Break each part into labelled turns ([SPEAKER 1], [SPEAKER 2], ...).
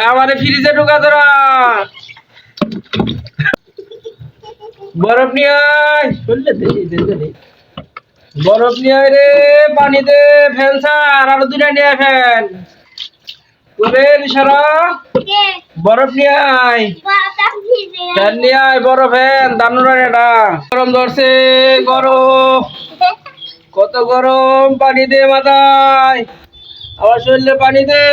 [SPEAKER 1] ভাই, আমারে ফ্রিজে ঢোকা তোরা বরফ নিয়ে আয়। বরফ নিয়ে আয় রে পানি দে ফ্যান ছাড় আরও দুটা নিয়ে ফ্যান করে নিশারা, বরফ নিয়ে আয়। ফ্যান নিয়ে আয় বড় ফ্যান দানুর এটা। গরম ধরছে, গরম। কত গরম পানি দে মাথায়। আমার শরীরে পানি দে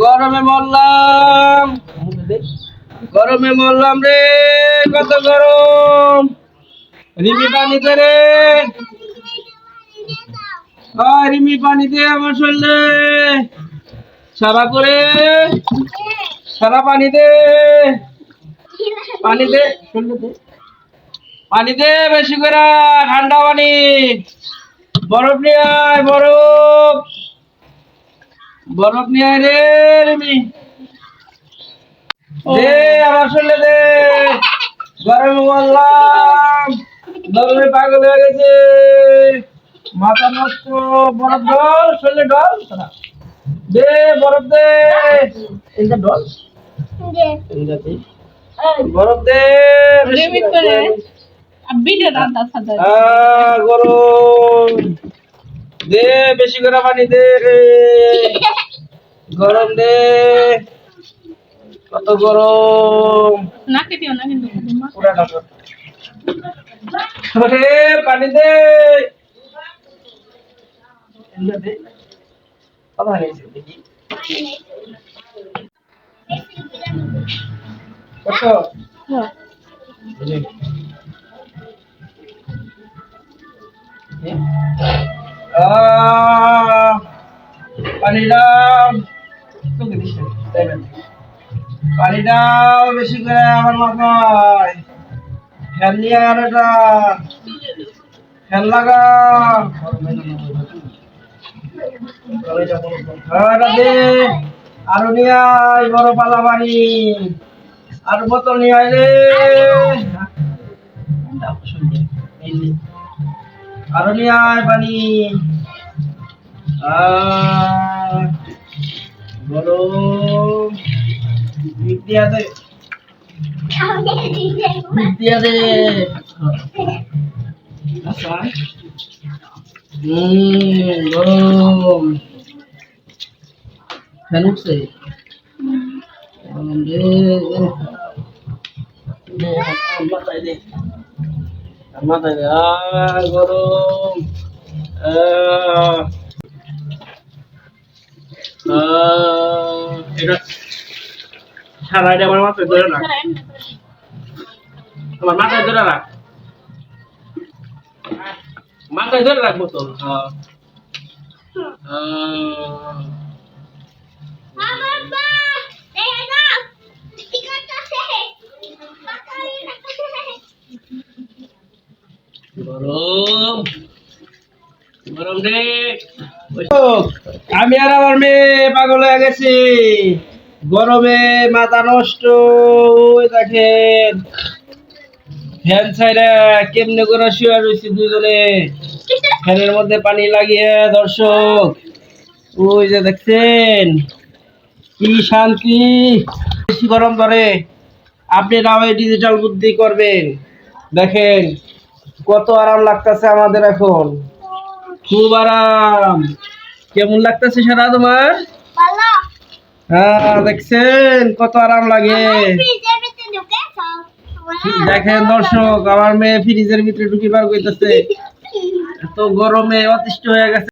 [SPEAKER 1] গরমে মরলাম। গরমে মরলাম রে, কত গরম। রিমি পানি দে রে রিমি পানি দে আমার শরীরে। সারা করে, সারা পানি দে পানি দে দে পানি দে বেশি করে ঠান্ডা পানি। বরফ নিয়ে বরফ। বরফ নিয়ে রে রিমি। দে আমার শরীরে দে। গরমে বললাম গরমে পাগল হয়ে গেছে। মাথা নষ্ট বরফ ডল শরীরে ডল দে বরফ দে। ইন্দা ডল বরফ দে গরম। দে বেশি করে পানি দে গরম দে। কত গরম।
[SPEAKER 2] নাকে দিও না কিন্তু
[SPEAKER 1] পুরা ডাকো আরে পানি দে। দে। কথা নেই দেখি। কত? আহ, পানি দাও তোকে দিছে, পানি দাও বেশি করে আমার মাথায় ফ্যান নিয়ে আর এটা ফ্যান হ্যাঁ, দে। আরও নিয়ে আয় বড় পালা পানি আর বোতল নিয়ে আয় রে। এই আরও নিয়ে আয় পানি। আহ, গরম দিক দিয়া দে দিক দিয়া দে আচ্ছা হুম গরম ফ্যান উঠছে গরম দে দে হাত মাথায় দে হাত মাথায় দে আহ গরম আহ আহ, এটা সারা এটা আমার মাথায় ধরে রাখ আমার মাথায় ধরে রাখ মাথায় ধরে রাখব তো হ্যাঁ আহ, গরম গরম রে আমি আর আমার মেয়ে পাগল হয়ে গেছি। গরমে মাথা নষ্ট। ওই দেখেন, ফ্যান ছাইরা কেমনে করে শুয়ে রয়েছি দুজনে। ফ্যানের মধ্যে পানি লাগিয়ে, দর্শক। ওই যে দেখছেন, কি শান্তি। বেশি গরম ধরে। আপনি না এই ডিজিটাল বুদ্ধি করবেন। দেখেন, কত আরাম লাগতেছে আমাদের এখন। খুব আরাম। কেমন লাগতেছে সারা তোমার? হ্যাঁ দেখছেন কত আরাম লাগে। দেখেন দর্শক আমার মেয়ে ফ্রিজের ভিতরে ঢুকিবার কইতেছে। এত গরমে অতিষ্ঠ হয়ে গেছে।